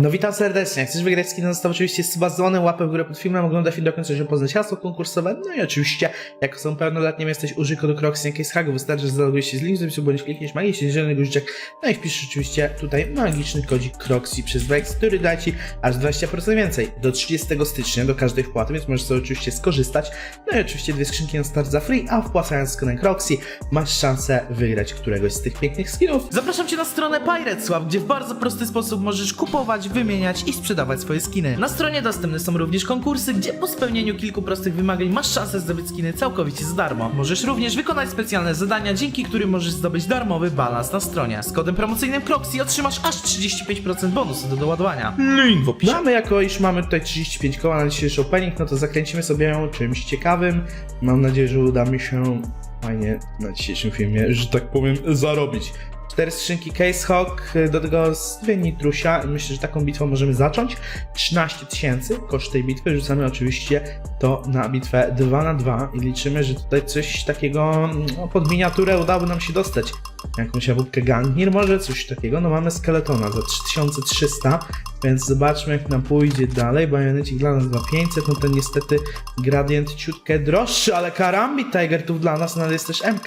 No witam serdecznie. Jak chcesz wygrać skin, zostaw oczywiście suba z łapę w górę pod filmem, oglądaj film do końca, żeby poznać hasło konkursowe. No i oczywiście, jako są pełnoletnim, jesteś użyj kodu Croxy Case Hagu, wystarczy, że zalogujesz się z link, zapisu, bądź klikniesz magiczny zielony guziczek, no i wpisz oczywiście tutaj magiczny kodzik Croxy przez Vex, który da Ci aż 20% więcej do 30 stycznia do każdej wpłaty, więc możesz sobie oczywiście skorzystać. No i oczywiście dwie skrzynki na start za free, a wpłacając z kodem Croxy masz szansę wygrać któregoś z tych pięknych skinów. Zapraszam Cię na stronę Pirateswap, gdzie w bardzo prosty sposób możesz kupować, wymieniać i sprzedawać swoje skiny. Na stronie dostępne są również konkursy, gdzie po spełnieniu kilku prostych wymagań masz szansę zdobyć skiny całkowicie za darmo. Możesz również wykonać specjalne zadania, dzięki którym możesz zdobyć darmowy balans na stronie. Z kodem promocyjnym Croxy otrzymasz aż 35% bonusu do doładowania. Link w opisie. Mamy jako iż mamy tutaj 35 koła na dzisiejszy opening, no to zakręcimy sobie ją czymś ciekawym. Mam nadzieję, że uda mi się fajnie na dzisiejszym filmie, że tak powiem, zarobić. Cztery skrzynki Case Hawk, do tego dwie nitrusia. Myślę, że taką bitwą możemy zacząć. 13 tysięcy koszt tej bitwy. Rzucamy oczywiście to na bitwę 2 na 2 i liczymy, że tutaj coś takiego no, pod miniaturę udałoby nam się dostać. Jakąś jabłkę Gangnir może, coś takiego. No mamy skeletona za 3300, więc zobaczmy jak nam pójdzie dalej. Bajonecik dla nas 2500, no to niestety gradient ciutkę droższy, ale Karambit Tiger tu dla nas, no ale jest też MK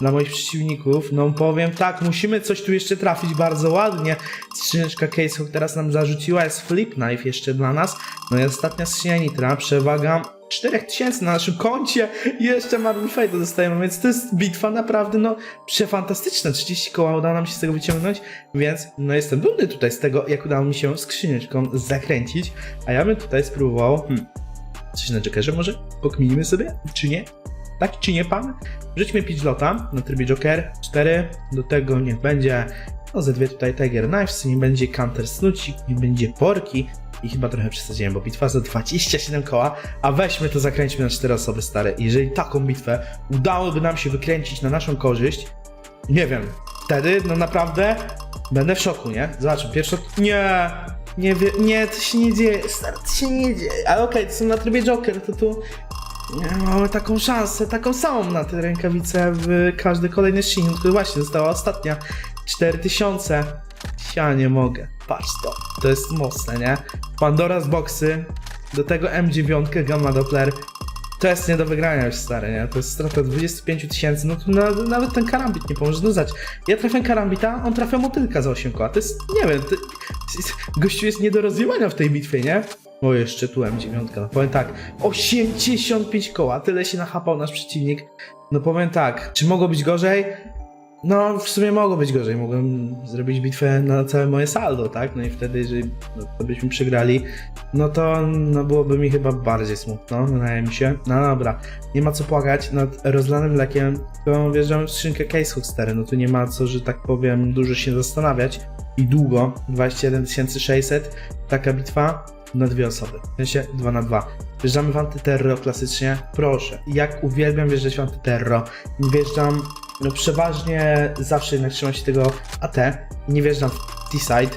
dla moich przeciwników. No powiem tak, musimy coś tu jeszcze trafić bardzo ładnie. Skrzyneczka Case Hawk teraz nam zarzuciła, jest Flip Knife jeszcze dla nas. No i ostatnia skrzynia Nitra, przewaga 4000 na naszym koncie i jeszcze Marvel Fate dostajemy, więc to jest bitwa naprawdę no przefantastyczna. 30 koła udało nam się z tego wyciągnąć, więc no jestem dumny tutaj z tego, jak udało mi się skrzyneczką zakręcić, a ja bym tutaj spróbował hmm, coś na Jokerze może? Pokminimy sobie, czy nie? Tak czy nie pan? Rzućmy Pidgeota na trybie Joker 4, do tego niech będzie no ze dwie tutaj Tiger Knives, nie będzie Counter Snucik, nie będzie Porki i chyba trochę przesadziłem, bo bitwa za 27 koła, a weźmy to zakręćmy na 4 osoby stare. Jeżeli taką bitwę udałoby nam się wykręcić na naszą korzyść, nie wiem, wtedy no naprawdę będę w szoku, nie? Zobaczmy, pierwsze... Nie! Nie wie, nie, to się nie dzieje, stary, to się nie dzieje. Ale okej, to są na trybie Joker, to tu mamy taką szansę, taką samą na te rękawice w każdy kolejny shin, który właśnie została ostatnia. 4000. Ja nie mogę. Patrz to. To jest mocne, nie? Pandora z boksy. Do tego M9 Gamma Doppler. To jest nie do wygrania już stary, nie? To jest strata 25 tysięcy, no to na, nawet ten karambit nie pomoże znać. Ja trafię karambita, on trafia motylka za 8 koła. To jest, nie wiem, to, gościu jest nie do rozjebania w tej bitwie, nie? O, jeszcze tu M9. No powiem tak, 85 koła, tyle się nachapał nasz przeciwnik. No powiem tak, czy mogło być gorzej? No, w sumie mogło być gorzej. Mogłem zrobić bitwę na całe moje saldo, tak? No i wtedy, jeżeli no, to byśmy przegrali, no to no, byłoby mi chyba bardziej smutno, wydaje mi się. No dobra, nie ma co płakać nad rozlanym lekiem, to wjeżdżamy w skrzynkę Case Hook 4. No tu nie ma co, że tak powiem, dużo się zastanawiać. I długo, 21 600, taka bitwa na dwie osoby. W sensie 2 na 2. Wjeżdżamy w antyterro klasycznie. Proszę, jak uwielbiam wjeżdżać w antyterro. Wjeżdżam, no przeważnie zawsze jednak trzymam się tego AT. Nie wjeżdżam w T-side.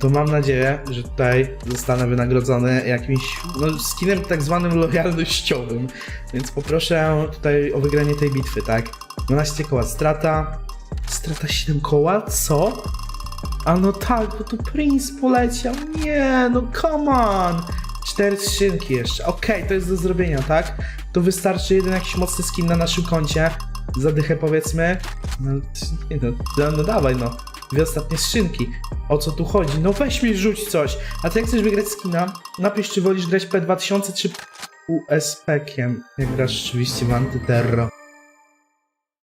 To mam nadzieję, że tutaj zostanę wynagrodzony jakimś no, skinem tak zwanym lojalnościowym. Więc poproszę tutaj o wygranie tej bitwy, tak? 12 koła strata. Strata 7 koła? Co? A no tak, bo tu Prince poleciał. Nie, no come on. Cztery skrzynki jeszcze. Okej, to jest do zrobienia, tak? To wystarczy jeden jakiś mocny skin na naszym koncie. Zadychę powiedzmy. No, nie no, no, no dawaj no. Dwie ostatnie skrzynki. O co tu chodzi? No weź mi rzuć coś. A ty jak chcesz wygrać skina, napisz czy wolisz grać P2000 czy USP-kiem. Jak grasz rzeczywiście w Antyterro.